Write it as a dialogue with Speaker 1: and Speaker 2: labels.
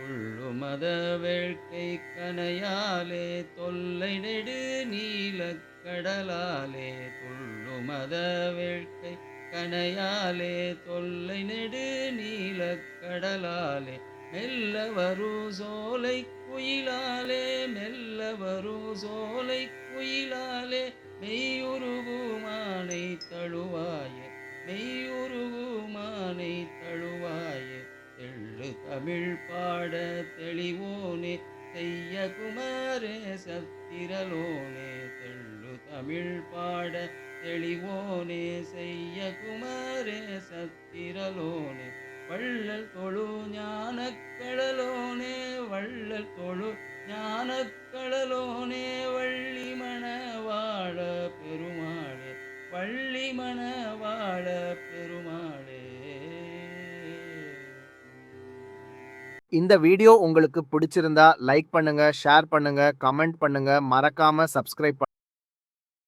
Speaker 1: துள்ளுமத வேட்கை கனையாலே தொல்லை நெடு நீலக்கடலாலே துள்ளுமத வேட்கை கனையாலே தொல்லை நெடு நீலக்கடலாலே மெல்ல வரும் சோலை குயிலாலே மெல்ல வரும் சோலை குயிலாலே மெய்யுருகுமானை தழுவாயே மெய்யுருகுமானை தமிழ் பாட தெளிவோனே செய்ய குமாரே சத்திரலோனே தெள்ளு தமிழ் பாட தெளிவோனே செய்ய குமாரே சத்திரலோனே வள்ளல் தொழு ஞானக்கடலோனே வள்ளல் தொழு ஞானக்கடலோனே வள்ளி மணவாழ பெருமாளே வள்ளி மணவாழ பெருமாள்
Speaker 2: இந்த வீடியோ உங்களுக்கு பிடிச்சிருந்தா லைக் பண்ணுங்க ஷேர் பண்ணுங்க கமெண்ட் பண்ணுங்க. மறக்காம சப்ஸ்கிரைப்